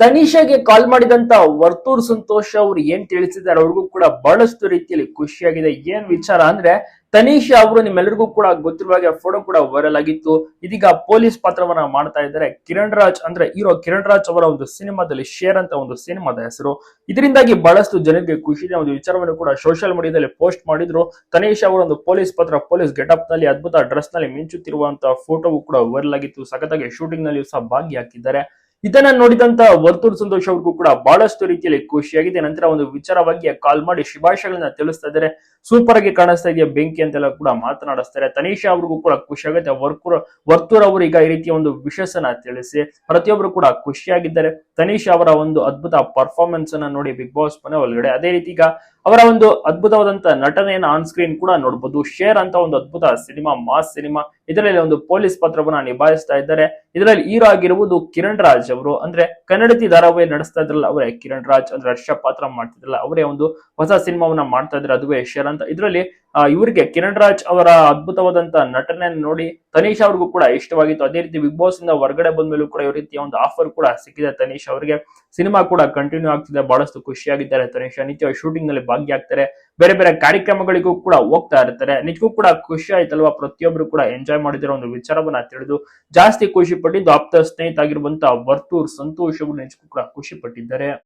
ತನಿಷಾಗೆ ಕಾಲ್ ಮಾಡಿದಂತ ವರ್ತೂರ್ ಸಂತೋಷ್ ಅವ್ರು ಏನ್ ತಿಳಿಸಿದ್ದಾರೆ ಅವ್ರಿಗೂ ಕೂಡ ಬಹಳಷ್ಟು ರೀತಿಯಲ್ಲಿ ಖುಷಿಯಾಗಿದೆ. ಏನ್ ವಿಚಾರ ಅಂದ್ರೆ ತನಿಷಾ ಅವರು ನಿಮ್ಮೆಲ್ಲರಿಗೂ ಕೂಡ ಗೊತ್ತಿರುವ ಹಾಗೆ ಫೋಟೋ ಕೂಡ ವೈರಲ್ ಆಗಿತ್ತು. ಇದೀಗ ಪೊಲೀಸ್ ಪಾತ್ರವನ್ನ ಮಾಡ್ತಾ ಇದ್ದಾರೆ. ಕಿರಣ್ ರಾಜ್ ಅಂದ್ರೆ ಹೀರೋ ಕಿರಣ್ ರಾಜ್ ಅವರ ಒಂದು ಸಿನಿಮಾದಲ್ಲಿ ಶೇರ್ ಅಂತ ಒಂದು ಸಿನಿಮಾದ ಹೆಸರು. ಇದರಿಂದಾಗಿ ಬಹಳಷ್ಟು ಜನರಿಗೆ ಖುಷಿ ಇದೆ. ಒಂದು ವಿಚಾರವನ್ನು ಕೂಡ ಸೋಷಿಯಲ್ ಮೀಡಿಯಾದಲ್ಲಿ ಪೋಸ್ಟ್ ಮಾಡಿದ್ರು. ತನಿಷ್ ಅವರ ಒಂದು ಪೊಲೀಸ್ ಪಾತ್ರ, ಪೊಲೀಸ್ ಗೆಟಪ್ನಲ್ಲಿ ಅದ್ಭುತ ಡ್ರೆಸ್ನಲ್ಲಿ ಮಿಂಚುತ್ತಿರುವಂತಹ ಫೋಟೋವು ಕೂಡ ವೈರಲ್ ಆಗಿತ್ತು. ಸಖತ್ತಾಗಿ ಶೂಟಿಂಗ್ನಲ್ಲಿ ಸಹ ಭಾಗಿಯಾಗಿದ್ದಾರೆ ಇದನ್ನ ನೋಡಿದಂತ ವರ್ತೂರ್ ಸಂತೋಷ್ ಅವ್ರಿಗೂ ಕೂಡ ಬಹಳಷ್ಟು ರೀತಿಯಲ್ಲಿ ಖುಷಿಯಾಗಿದೆ. ನಂತರ ಒಂದು ವಿಚಾರವಾಗಿ ಕಾಲ್ ಮಾಡಿ ಶುಭಾಶಯಗಳನ್ನ ತಿಳಿಸ್ತಾ ಇದ್ದಾರೆ. ಸೂಪರ್ ಆಗಿ ಕಾಣಿಸ್ತಾ ಇದೆಯಾ ಬೆಂಕಿ ಅಂತೆಲ್ಲ ಕೂಡ ಮಾತನಾಡಿಸ್ತಾರೆ. ತನೀಶಾ ಅವ್ರಿಗೂ ಕೂಡ ಖುಷಿ ಆಗುತ್ತೆ. ವರ್ಕೂರ್ ವರ್ತೂರ್ ಅವರು ಈಗ ಈ ರೀತಿಯ ಒಂದು ವಿಶೇಷನ ತಿಳಿಸಿ ಪ್ರತಿಯೊಬ್ಬರು ಕೂಡ ಖುಷಿಯಾಗಿದ್ದಾರೆ. ತನೀಶ್ ಅವರ ಒಂದು ಅದ್ಭುತ ಪರ್ಫಾರ್ಮೆನ್ಸ್ ಅನ್ನ ನೋಡಿ ಬಿಗ್ ಬಾಸ್ ಮನೆ ಒಳಗಡೆ. ಅದೇ ರೀತಿ ಈಗ ಅವರ ಒಂದು ಅದ್ಭುತವಾದಂತ ನಟನೆಯನ್ನು ಆನ್ ಸ್ಕ್ರೀನ್ ಕೂಡ ನೋಡಬಹುದು ಶೇರ್ ಅಂತ ಒಂದು ಅದ್ಭುತ ಸಿನಿಮಾ ಮಾಸ್ ಸಿನಿಮಾ. ಇದರಲ್ಲಿ ಒಂದು ಪೊಲೀಸ್ ಪಾತ್ರವನ್ನ ನಿಭಾಯಿಸ್ತಾ ಇದ್ದಾರೆ. ಇದರಲ್ಲಿ ಹೀರೋ ಆಗಿರುವುದು ಕಿರಣ್ ರಾಜ್ ಅವರು. ಅಂದ್ರೆ ಕನ್ನಡತಿ ಧಾರಾವಾಹಿ ನಡೆಸ್ತಾ ಇದ್ರಲ್ಲ ಅವರೇ ಕಿರಣ್ ರಾಜ್. ಅಂದ್ರೆ ಹರ್ಷ ಪಾತ್ರ ಮಾಡ್ತಿದ್ರಲ್ಲ ಅವರೇ ಒಂದು ಹೊಸ ಸಿನಿಮಾವನ್ನ ಮಾಡ್ತಾ ಇದ್ರೆ ಅದುವೇ ಶೇರ್ ಅಂತ. ಇದರಲ್ಲಿ ಇವರಿಗೆ ಕಿರಣ್ ರಾಜ್ ಅವರ ಅದ್ಭುತವಾದಂತಹ ನಟನೆ ನೋಡಿ ತನೀಶ್ ಅವ್ರಿಗೂ ಕೂಡ ಇಷ್ಟವಾಗಿತ್ತು. ಅದೇ ರೀತಿ ಬಿಗ್ ಬಾಸ್ ಇಂದ ಹೊರಗಡೆ ಬಂದ್ಮೇಲೂ ಕೂಡ ಈ ರೀತಿಯ ಒಂದು ಆಫರ್ ಕೂಡ ಸಿಕ್ಕಿದೆ ತನೀಶ್ ಅವರಿಗೆ. ಸಿನಿಮಾ ಕೂಡ ಕಂಟಿನ್ಯೂ ಆಗ್ತಿದೆ, ಬಹಳಷ್ಟು ಖುಷಿಯಾಗಿದ್ದಾರೆ ತನೀಶ್. ನಿತ್ಯ ಶೂಟಿಂಗ್ನಲ್ಲಿ ಭಾಗಿಯಾಗ್ತಾರೆ ಬೇರೆ ಬೇರೆ ಕಾರ್ಯಕ್ರಮಗಳಿಗೂ ಕೂಡ ಹೋಗ್ತಾ ಇರ್ತಾರೆ. ನಿಜಕ್ಕೂ ಕೂಡ ಖುಷಿ ಆಯ್ತಲ್ವಾ? ಪ್ರತಿಯೊಬ್ರು ಕೂಡ ಎಂಜಾಯ್ ಮಾಡಿದಿರೋ ಒಂದು ವಿಚಾರವನ್ನ ತಿಳಿದು ಜಾಸ್ತಿ ಖುಷಿ ಪಟ್ಟಿದ್ದು ಆಪ್ತ ಸ್ನೇಹಿತ ಆಗಿರುವಂತಹ ವರ್ತೂರ್ ಸಂತೋಷ್ ಅವರು ನಿಜಕ್ಕೂ ಕೂಡ ಖುಷಿ ಪಟ್ಟಿದ್ದಾರೆ.